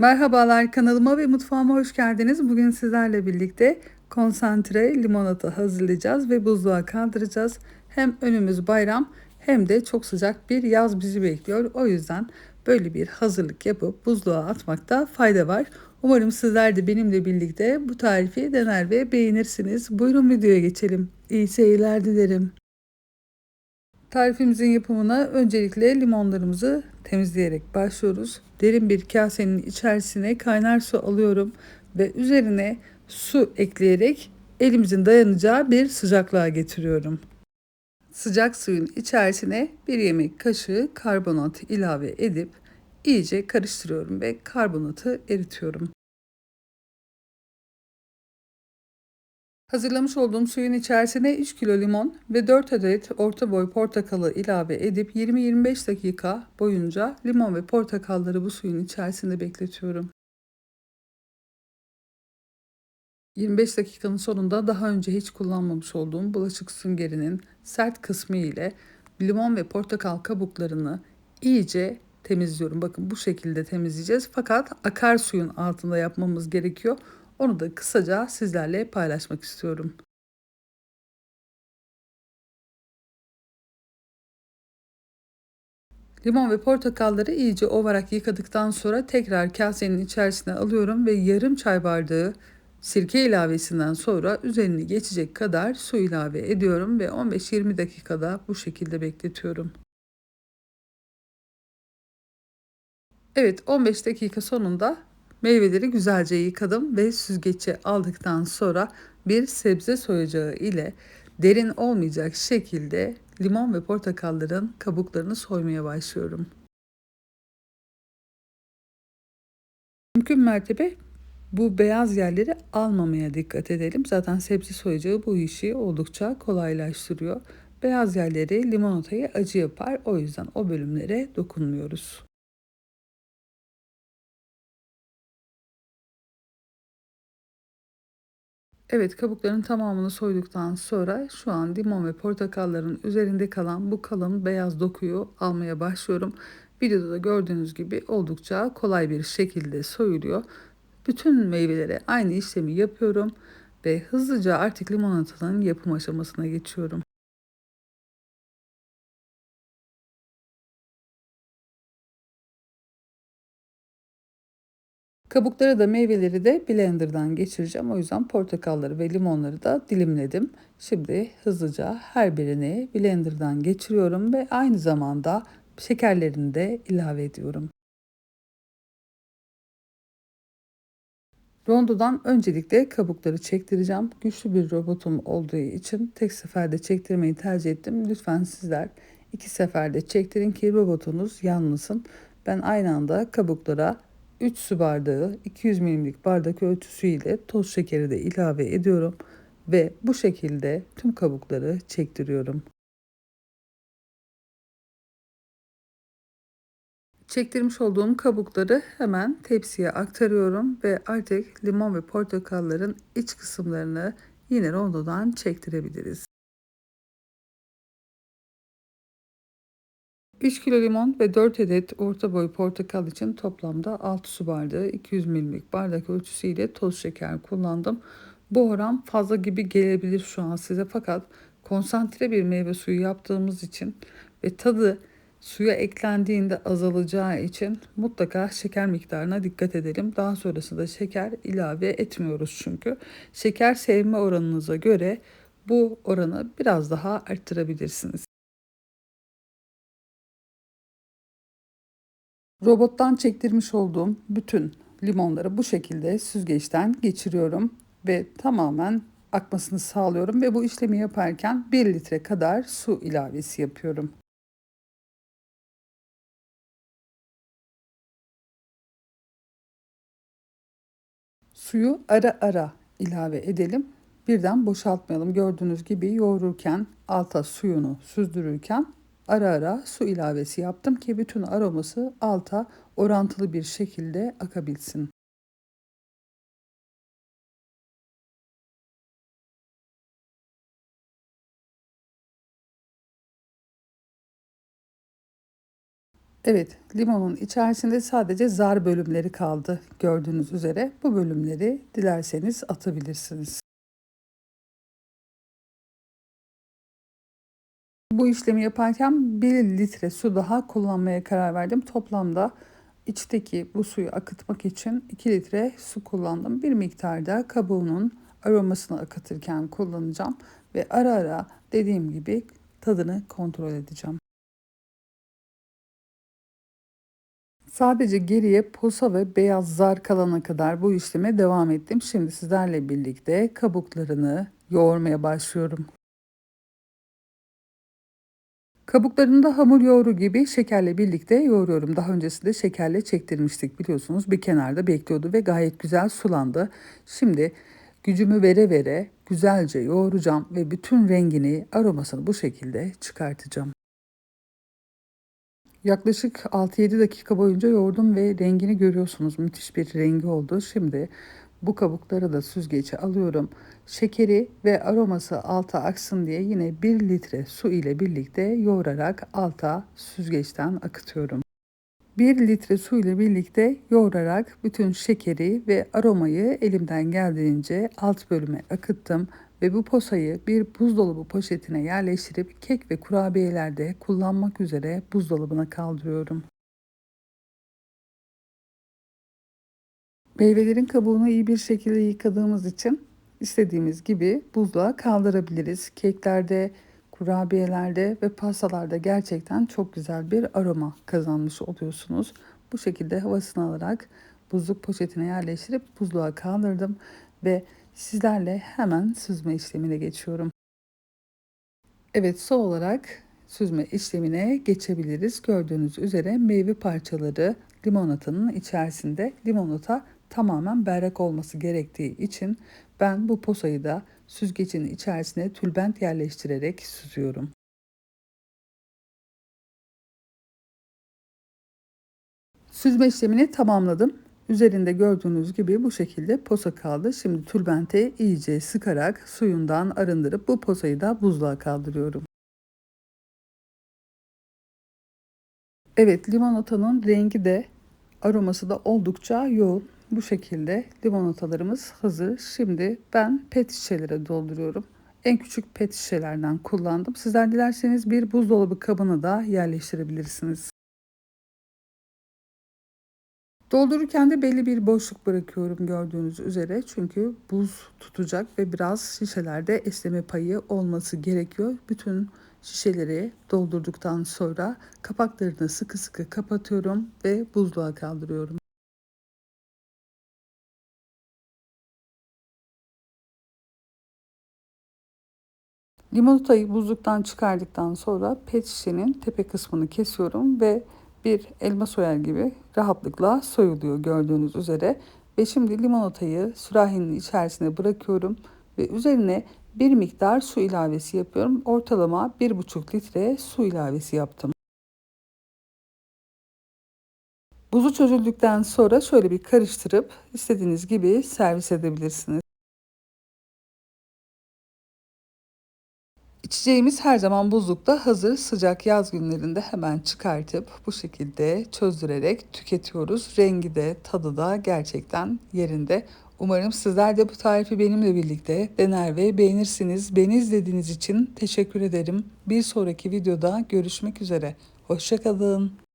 Merhabalar kanalıma ve mutfağıma hoş geldiniz. Bugün sizlerle birlikte konsantre limonata hazırlayacağız ve buzluğa kaldıracağız. Hem önümüz bayram hem de çok sıcak bir yaz bizi bekliyor. O yüzden böyle bir hazırlık yapıp buzluğa atmakta fayda var. Umarım sizler de benimle birlikte bu tarifi dener ve beğenirsiniz. Buyurun videoya geçelim. İyi seyirler dilerim. Tarifimizin yapımına öncelikle limonlarımızı temizleyerek başlıyoruz. Derin bir kasenin içerisine kaynar su alıyorum ve üzerine su ekleyerek elimizin dayanacağı bir sıcaklığa getiriyorum. Sıcak suyun içerisine bir yemek kaşığı karbonat ilave edip iyice karıştırıyorum ve karbonatı eritiyorum. Hazırlamış olduğum suyun içerisine 3 kilo limon ve 4 adet orta boy portakalı ilave edip 20-25 dakika boyunca limon ve portakalları bu suyun içerisinde bekletiyorum. 25 dakikanın sonunda daha önce hiç kullanmamış olduğum bulaşık süngerinin sert kısmı ile limon ve portakal kabuklarını iyice temizliyorum. Bakın bu şekilde temizleyeceğiz. Fakat akarsuyun altında yapmamız gerekiyor. Onu da kısaca sizlerle paylaşmak istiyorum. Limon ve portakalları iyice ovarak yıkadıktan sonra tekrar kasenin içerisine alıyorum ve yarım çay bardağı sirke ilavesinden sonra üzerini geçecek kadar su ilave ediyorum ve 15-20 dakikada bu şekilde bekletiyorum. Evet 15 dakika sonunda Meyveleri güzelce yıkadım ve süzgece aldıktan sonra bir sebze soyacağı ile derin olmayacak şekilde limon ve portakalların kabuklarını soymaya başlıyorum. Mümkün mertebe bu beyaz yerleri almamaya dikkat edelim. Zaten sebze soyacağı bu işi oldukça kolaylaştırıyor. Beyaz yerleri limonatayı acı yapar. O yüzden o bölümlere dokunmuyoruz. Evet kabukların tamamını soyduktan sonra şu an limon ve portakalların üzerinde kalan bu kalın beyaz dokuyu almaya başlıyorum. Videoda da gördüğünüz gibi oldukça kolay bir şekilde soyuluyor. Bütün meyvelere aynı işlemi yapıyorum ve hızlıca artık limonatanın yapım aşamasına geçiyorum. Kabukları da meyveleri de blenderdan geçireceğim. O yüzden portakalları ve limonları da dilimledim. Şimdi hızlıca her birini blenderdan geçiriyorum ve aynı zamanda şekerlerini de ilave ediyorum. Rondodan öncelikle kabukları çektireceğim. Güçlü bir robotum olduğu için tek seferde çektirmeyi tercih ettim. Lütfen sizler iki seferde çektirin ki robotunuz yanmasın. Ben aynı anda kabuklara 3 su bardağı 200 milimlik bardak ölçüsü ile toz şekeri de ilave ediyorum ve bu şekilde tüm kabukları çektiriyorum. Çektirmiş olduğum kabukları hemen tepsiye aktarıyorum ve artık limon ve portakalların iç kısımlarını yine rondodan çektirebiliriz. 3 kilo limon ve 4 adet orta boy portakal için toplamda 6 su bardağı 200 milimlik bardak ölçüsüyle toz şeker kullandım. Bu oran fazla gibi gelebilir şu an size fakat konsantre bir meyve suyu yaptığımız için ve tadı suya eklendiğinde azalacağı için mutlaka şeker miktarına dikkat edelim. Daha sonrasında şeker ilave etmiyoruz çünkü. Şeker sevme oranınıza göre bu oranı biraz daha arttırabilirsiniz. Robottan çektirmiş olduğum bütün limonları bu şekilde süzgeçten geçiriyorum ve tamamen akmasını sağlıyorum ve bu işlemi yaparken 1 litre kadar su ilavesi yapıyorum. Suyu ara ara ilave edelim. Birden boşaltmayalım. Gördüğünüz gibi yoğururken alta suyunu süzdürürken ara ara su ilavesi yaptım ki bütün aroması alta orantılı bir şekilde akabilsin. Evet, limonun içerisinde sadece zar bölümleri kaldı gördüğünüz üzere. Bu bölümleri dilerseniz atabilirsiniz. Bu işlemi yaparken 1 litre su daha kullanmaya karar verdim. Toplamda içteki bu suyu akıtmak için 2 litre su kullandım. Bir miktarda kabuğunun aromasını akıtırken kullanacağım ve ara ara dediğim gibi tadını kontrol edeceğim. Sadece geriye posa ve beyaz zar kalana kadar bu işleme devam ettim. Şimdi sizlerle birlikte kabuklarını yoğurmaya başlıyorum. Kabuklarını da hamur yoğuru gibi şekerle birlikte yoğuruyorum. Daha öncesinde şekerle çektirmiştik biliyorsunuz. Bir kenarda bekliyordu ve gayet güzel sulandı. Şimdi gücümü vere vere güzelce yoğuracağım ve bütün rengini, aromasını bu şekilde çıkartacağım. Yaklaşık 6-7 dakika boyunca yoğurdum ve rengini görüyorsunuz. Müthiş bir rengi oldu. Şimdi bu kabukları da süzgece alıyorum. Şekeri ve aroması alta aksın diye yine 1 litre su ile birlikte yoğurarak alta süzgeçten akıtıyorum. 1 litre su ile birlikte yoğurarak bütün şekeri ve aromayı elimden geldiğince alt bölüme akıttım ve bu posayı bir buzdolabı poşetine yerleştirip kek ve kurabiyelerde kullanmak üzere buzdolabına kaldırıyorum. Meyvelerin kabuğunu iyi bir şekilde yıkadığımız için istediğimiz gibi buzluğa kaldırabiliriz. Keklerde, kurabiyelerde ve pastalarda gerçekten çok güzel bir aroma kazanmış oluyorsunuz. Bu şekilde havasını alarak buzluk poşetine yerleştirip buzluğa kaldırdım ve sizlerle hemen süzme işlemine geçiyorum. Evet son olarak süzme işlemine geçebiliriz. Gördüğünüz üzere meyve parçaları limonatanın içerisinde limonata tamamen berrak olması gerektiği için ben bu posayı da süzgecin içerisine tülbent yerleştirerek süzüyorum. Süzme işlemini tamamladım. Üzerinde gördüğünüz gibi bu şekilde posa kaldı. Şimdi tülbente iyice sıkarak suyundan arındırıp bu posayı da buzluğa kaldırıyorum. Evet limonatanın rengi de aroması da oldukça yoğun. Bu şekilde limonatalarımız hazır. Şimdi ben pet şişelere dolduruyorum. En küçük pet şişelerden kullandım. Sizler dilerseniz bir buzdolabı kabına da yerleştirebilirsiniz. Doldururken de belli bir boşluk bırakıyorum gördüğünüz üzere. Çünkü buz tutacak ve biraz şişelerde esneme payı olması gerekiyor. Bütün şişeleri doldurduktan sonra kapaklarını sıkı sıkı kapatıyorum ve buzluğa kaldırıyorum. Limonatayı buzluktan çıkardıktan sonra pet şişenin tepe kısmını kesiyorum ve bir elma soyar gibi rahatlıkla soyuluyor gördüğünüz üzere. Ve şimdi limonatayı sürahinin içerisine bırakıyorum ve üzerine bir miktar su ilavesi yapıyorum. Ortalama 1,5 litre su ilavesi yaptım. Buzu çözüldükten sonra şöyle bir karıştırıp istediğiniz gibi servis edebilirsiniz. İçeceğimiz her zaman buzlukta hazır sıcak yaz günlerinde hemen çıkartıp bu şekilde çözdürerek tüketiyoruz. Rengi de tadı da gerçekten yerinde. Umarım sizler de bu tarifi benimle birlikte dener ve beğenirsiniz. Beni izlediğiniz için teşekkür ederim. Bir sonraki videoda görüşmek üzere. Hoşçakalın.